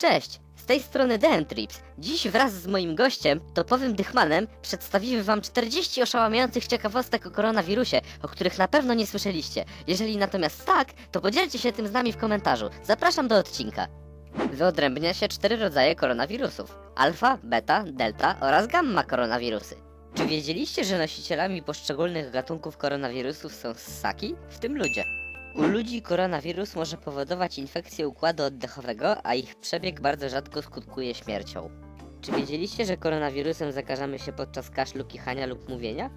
Cześć, z tej strony DM Trips. Dziś wraz z moim gościem, topowym Dychmanem, przedstawimy wam 40 oszałamiających ciekawostek o koronawirusie, o których na pewno nie słyszeliście. Jeżeli natomiast tak, to podzielcie się tym z nami w komentarzu. Zapraszam do odcinka. Wyodrębnia się cztery rodzaje koronawirusów. Alfa, beta, delta oraz gamma koronawirusy. Czy wiedzieliście, że nosicielami poszczególnych gatunków koronawirusów są ssaki, w tym ludzie? U ludzi koronawirus może powodować infekcję układu oddechowego, a ich przebieg bardzo rzadko skutkuje śmiercią. Czy wiedzieliście, że koronawirusem zakażamy się podczas kaszlu, kichania lub mówienia?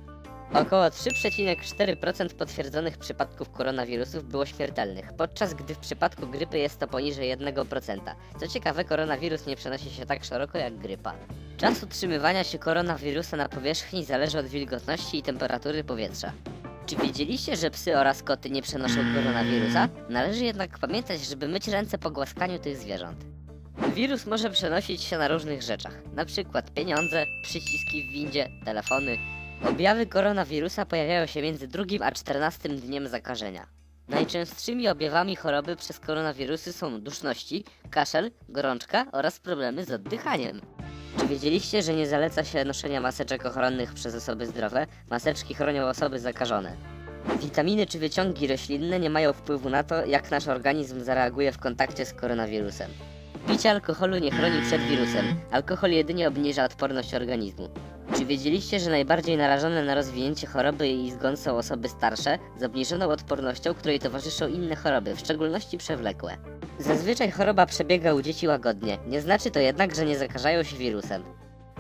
Około 3,4% potwierdzonych przypadków koronawirusów było śmiertelnych, podczas gdy w przypadku grypy jest to poniżej 1%. Co ciekawe, koronawirus nie przenosi się tak szeroko jak grypa. Czas utrzymywania się koronawirusa na powierzchni zależy od wilgotności i temperatury powietrza. Czy wiedzieliście, że psy oraz koty nie przenoszą koronawirusa? Należy jednak pamiętać, żeby myć ręce po głaskaniu tych zwierząt. Wirus może przenosić się na różnych rzeczach, przykład pieniądze, przyciski w windzie, telefony. Objawy koronawirusa pojawiają się między drugim a 14 dniem zakażenia. Najczęstszymi objawami choroby przez koronawirusy są duszności, kaszel, gorączka oraz problemy z oddychaniem. Czy wiedzieliście, że nie zaleca się noszenia maseczek ochronnych przez osoby zdrowe? Maseczki chronią osoby zakażone. Witaminy czy wyciągi roślinne nie mają wpływu na to, jak nasz organizm zareaguje w kontakcie z koronawirusem. Picie alkoholu nie chroni przed wirusem. Alkohol jedynie obniża odporność organizmu. Czy wiedzieliście, że najbardziej narażone na rozwinięcie choroby i zgon są osoby starsze, z obniżoną odpornością, której towarzyszą inne choroby, w szczególności przewlekłe? Zazwyczaj choroba przebiega u dzieci łagodnie, nie znaczy to jednak, że nie zakażają się wirusem.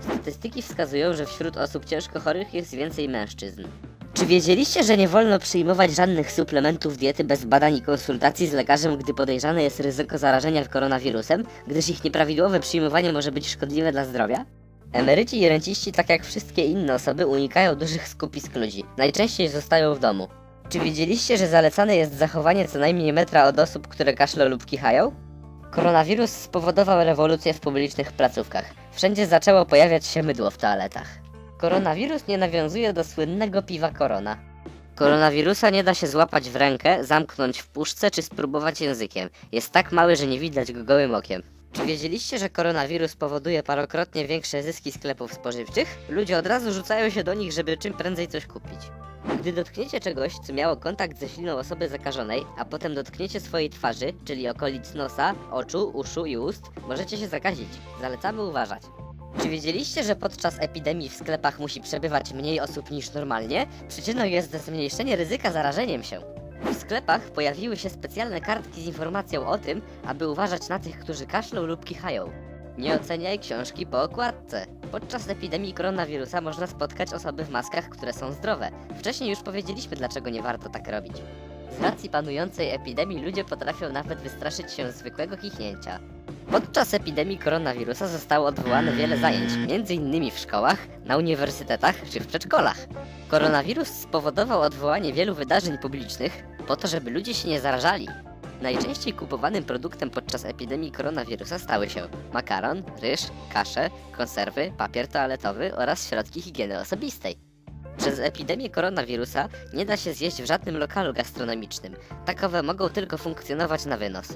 Statystyki wskazują, że wśród osób ciężko chorych jest więcej mężczyzn. Czy wiedzieliście, że nie wolno przyjmować żadnych suplementów diety bez badań i konsultacji z lekarzem, gdy podejrzane jest ryzyko zarażenia koronawirusem, gdyż ich nieprawidłowe przyjmowanie może być szkodliwe dla zdrowia? Emeryci i renciści, tak jak wszystkie inne osoby, unikają dużych skupisk ludzi. Najczęściej zostają w domu. Czy wiedzieliście, że zalecane jest zachowanie co najmniej metra od osób, które kaszlą lub kichają? Koronawirus spowodował rewolucję w publicznych placówkach. Wszędzie zaczęło pojawiać się mydło w toaletach. Koronawirus nie nawiązuje do słynnego piwa korona. Koronawirusa nie da się złapać w rękę, zamknąć w puszce czy spróbować językiem. Jest tak mały, że nie widać go gołym okiem. Czy wiedzieliście, że koronawirus powoduje parokrotnie większe zyski sklepów spożywczych? Ludzie od razu rzucają się do nich, żeby czym prędzej coś kupić. Gdy dotkniecie czegoś, co miało kontakt ze śliną osoby zakażonej, a potem dotkniecie swojej twarzy, czyli okolic nosa, oczu, uszu i ust, możecie się zakazić. Zalecamy uważać. Czy wiedzieliście, że podczas epidemii w sklepach musi przebywać mniej osób niż normalnie? Przyczyną jest zmniejszenie ryzyka zarażeniem się. W sklepach pojawiły się specjalne kartki z informacją o tym, aby uważać na tych, którzy kaszlą lub kichają. Nie oceniaj książki po okładce. Podczas epidemii koronawirusa można spotkać osoby w maskach, które są zdrowe. Wcześniej już powiedzieliśmy, dlaczego nie warto tak robić. Z racji panującej epidemii ludzie potrafią nawet wystraszyć się zwykłego kichnięcia. Podczas epidemii koronawirusa zostało odwołane wiele zajęć, m.in. w szkołach, na uniwersytetach czy w przedszkolach. Koronawirus spowodował odwołanie wielu wydarzeń publicznych po to, żeby ludzie się nie zarażali. Najczęściej kupowanym produktem podczas epidemii koronawirusa stały się makaron, ryż, kasze, konserwy, papier toaletowy oraz środki higieny osobistej. Przez epidemię koronawirusa nie da się zjeść w żadnym lokalu gastronomicznym. Takowe mogą tylko funkcjonować na wynos.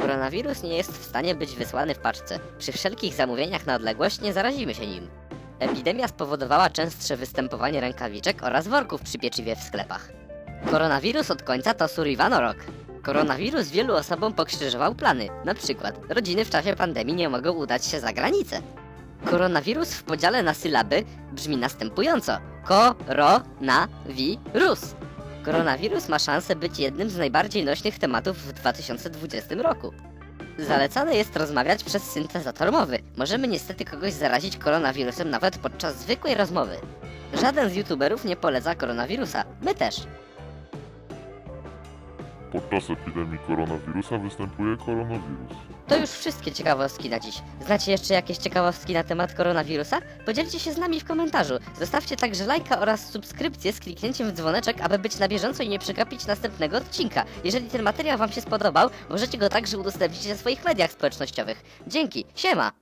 Koronawirus nie jest w stanie być wysłany w paczce. Przy wszelkich zamówieniach na odległość nie zarazimy się nim. Epidemia spowodowała częstsze występowanie rękawiczek oraz worków przy pieczywie w sklepach. Koronawirus od końca to Suriwanorok. Koronawirus wielu osobom pokrzyżował plany. Na przykład, rodziny w czasie pandemii nie mogą udać się za granicę. Koronawirus w podziale na sylaby brzmi następująco. Ko-ro-na-wi-rus. Koronawirus ma szansę być jednym z najbardziej nośnych tematów w 2020 roku. Zalecane jest rozmawiać przez syntezator mowy. Możemy niestety kogoś zarazić koronawirusem nawet podczas zwykłej rozmowy. Żaden z youtuberów nie poleca koronawirusa. My też. Podczas epidemii koronawirusa występuje koronawirus. To już wszystkie ciekawostki na dziś. Znacie jeszcze jakieś ciekawostki na temat koronawirusa? Podzielcie się z nami w komentarzu. Zostawcie także lajka oraz subskrypcję z kliknięciem w dzwoneczek, aby być na bieżąco i nie przegapić następnego odcinka. Jeżeli ten materiał Wam się spodobał, możecie go także udostępnić na swoich mediach społecznościowych. Dzięki, siema!